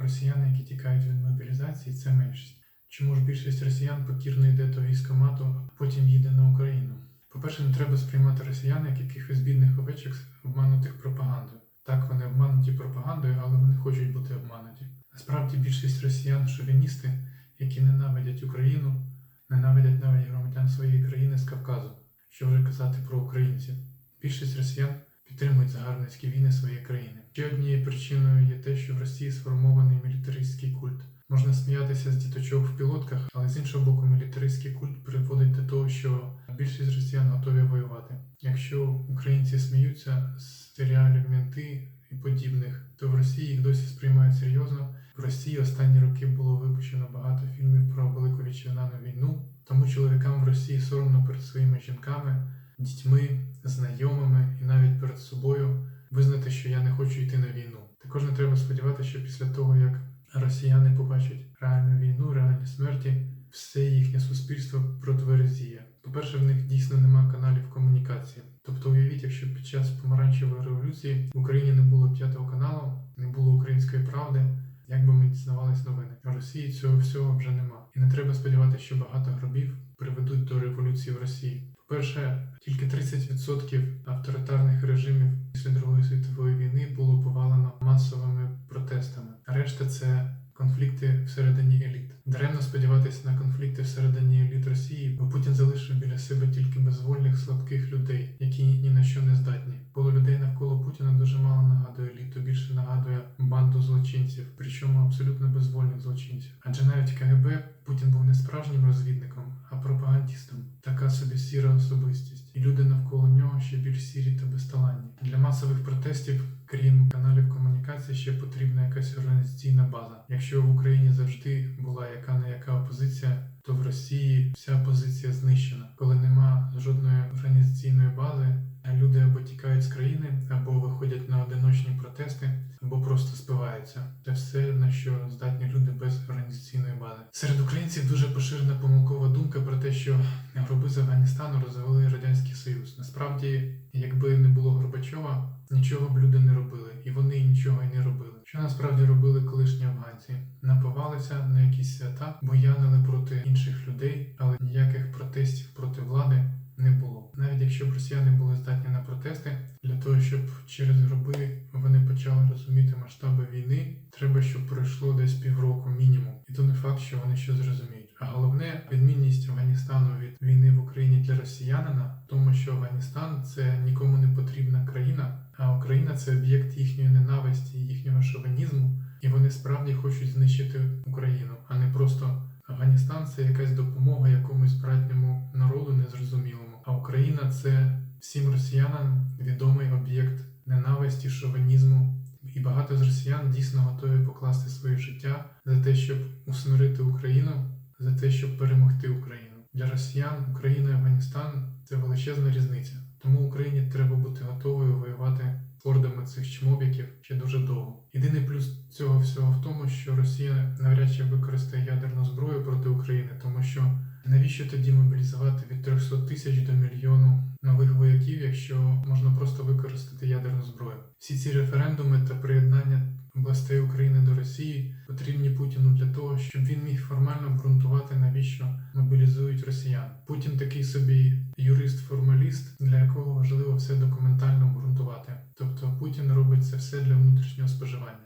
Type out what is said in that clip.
Росіяни, які тікають від мобілізації, це меншість. Чому ж більшість росіян покірно йде до військомату, а потім їде на Україну? По-перше, не треба сприймати росіян як якихось бідних овечок, обманутих пропагандою. Так, вони обмануті пропагандою, але вони хочуть бути обмануті. Насправді більшість росіян шовіністи, які ненавидять Україну, ненавидять навіть громадян своєї країни з Кавказу. Що вже казати про українців? Більшість росіян підтримують загарбницькі війни своєї країни. Ще однією причиною є те, що в Росії сформований мілітаристський культ. Можна сміятися з діточок в пілотках, але з іншого боку, мілітаристський культ приводить до того, що більшість росіян готові воювати. Якщо українці сміються з серіалів Мінти і подібних, то в Росії їх досі сприймають серйозно. В Росії останні роки було випущено багато фільмів про Велику Вітчизняну війну. Тому чоловікам в Росії соромно перед своїми жінками, дітьми, знайомими і навіть перед собою визнати, що я не хочу йти на війну. Також не треба сподіватися, що після того, як росіяни побачать реальну війну, реальні смерті, все їхнє суспільство протверезіє. По-перше, в них дійсно нема каналів комунікації. Тобто уявіть, якщо під час помаранчевої революції в Україні не було п'ятого каналу, не було української правди, як би ми дізнавались новини. В Росії цього всього вже нема. І не треба сподіватися, що багато гробів приведуть до революції в Росії. По-перше, тільки 30% авторитарних режимів після Другої світової війни було повалено масовими протестами. Решта це конфлікти всередині еліт. Даремно сподіватися на конфлікти всередині еліт Росії, бо Путін залишив біля себе тільки безвольних слабких людей, які ні на що не здатні. Коло людей навколо Путіна дуже мало нагадує еліту, більше нагадує банду злочинців, причому абсолютно безвольних злочинців. Адже навіть КГБ Путін був не справжнім розвідником, а пропагандістом. Така собі сіра особистість, і люди навколо нього ще більш сірі та безталанні. Для масових протестів, крім каналів комунікації, ще потрібна якась організаційна база. Якщо в Україні завжди була яка не яка опозиція, то в Росії вся опозиція знищена. Коли нема жодної організаційної бази, люди або тікають з країни, або виходять на одиночні протести, або просто спиваються. Це все Афганістану розвели радянський союз. Насправді, якби не було Горбачова, нічого б люди не робили, і вони нічого й не робили. Що насправді робили колишні афганці? Напивалися на якісь свята, боянили проти інших людей, але ніяких протестів проти влади не було. Навіть якщо б росіяни були здатні на протести, для того, щоб через гроби вони почали розуміти масштаби війни, треба, щоб пройшло десь півроку мінімум. І то не факт, що вони щось зрозуміють. А головне відмінність Афганістану від війни в Україні для росіянина тому, що Афганістан це нікому не потрібна країна, а Україна це об'єкт їхньої ненависті, їхнього шовінізму, і вони справді хочуть знищити Україну, а не просто Афганістан це якась допомога якомусь братньому народу незрозумілому. А Україна це всім росіянам відомий об'єкт ненависті, шовінізму. І багато з росіян дійсно готові покласти своє життя за те, щоб усмирити Україну, за те, щоб перемогти Україну. Росіян Україна і Афганістан це величезна різниця. Тому Україні треба бути готовою воювати з цих чмобіків ще дуже довго. Єдиний плюс цього всього в тому, що Росія навряд чи використає ядерну зброю проти України, тому що навіщо тоді мобілізувати від 300 тисяч до мільйону нових вояків, якщо можна просто використати ядерну зброю? Всі ці референдуми та приєднання областей України до Росії потрібні Путіну для того, щоб він міг формально обґрунтувати, навіщо мобілізують росіян. Путін такий собі юрист-формаліст,